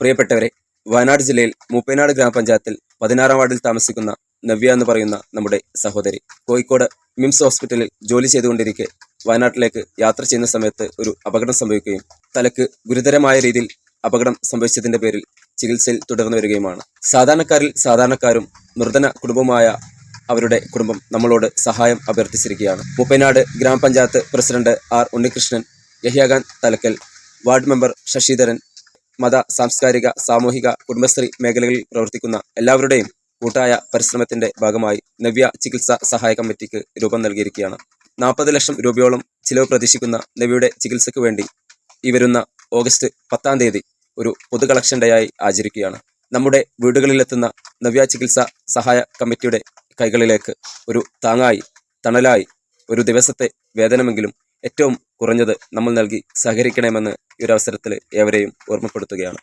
പ്രിയപ്പെട്ടവരെ വയനാട് ജില്ലയിൽ മൂപ്പനാട് ഗ്രാമപഞ്ചായത്തിൽ പതിനാറാം വാർഡിൽ താമസിക്കുന്ന നവ്യ എന്ന് പറയുന്ന നമ്മുടെ സഹോദരി. കോഴിക്കോട് മിംസ് ഹോസ്പിറ്റലിൽ ജോലി ചെയ്തുകൊണ്ടിരിക്കെ വയനാട്ടിലേക്ക് യാത്ര ചെയ്യുന്ന സമയത്ത് ഒരു അപകടം സംഭവിക്കുകയും തലക്ക് ഗുരുതരമായ രീതിയിൽ അപകടം സംഭവിച്ചതിന്റെ പേരിൽ ചികിത്സയിൽ തുടർന്നു വരികയുമാണ്. സാധാരണക്കാരിൽ സാധാരണക്കാരും നിർധന കുടുംബമായ അവരുടെ കുടുംബം നമ്മളോട് സഹായം അഭ്യർത്ഥിച്ചിരിക്കുകയാണ്. Mooppanad grama panchayat president R Unnikrishnan Yahya Khan Thalakkal ward member Sasidharan മത സാംസ്കാരിക സാമൂഹിക കുടുംബശ്രീ മേഖലകളിൽ പ്രവർത്തിക്കുന്ന എല്ലാവരുടെയും കൂട്ടായ പരിശ്രമത്തിന്റെ ഭാഗമായി നവ്യ ചികിത്സാ സഹായ കമ്മിറ്റിക്ക് രൂപം നൽകിയിരിക്കുകയാണ്. നാൽപ്പത് ലക്ഷം രൂപയോളം ചിലവ് പ്രതീക്ഷിക്കുന്ന നവ്യയുടെ ചികിത്സയ്ക്ക് വേണ്ടി ഈ വരുന്ന ഓഗസ്റ്റ് പത്താം തീയതി ഒരു പൊതു കളക്ഷൻ ഡേ ആയി ആചരിക്കുകയാണ്. നമ്മുടെ വീടുകളിലെത്തുന്ന നവ്യ ചികിത്സാ സഹായ കമ്മിറ്റിയുടെ കൈകളിലേക്ക് ഒരു താങ്ങായി തണലായി ഒരു ദിവസത്തെ വേതനമെങ്കിലും ഏറ്റവും കുറഞ്ഞത് നമ്മൾ നൽകി സഹകരിക്കണമെന്ന് ഈ ഒരു അവസരത്തിൽ ഏവരെയും ഓർമ്മപ്പെടുത്തുകയാണ്.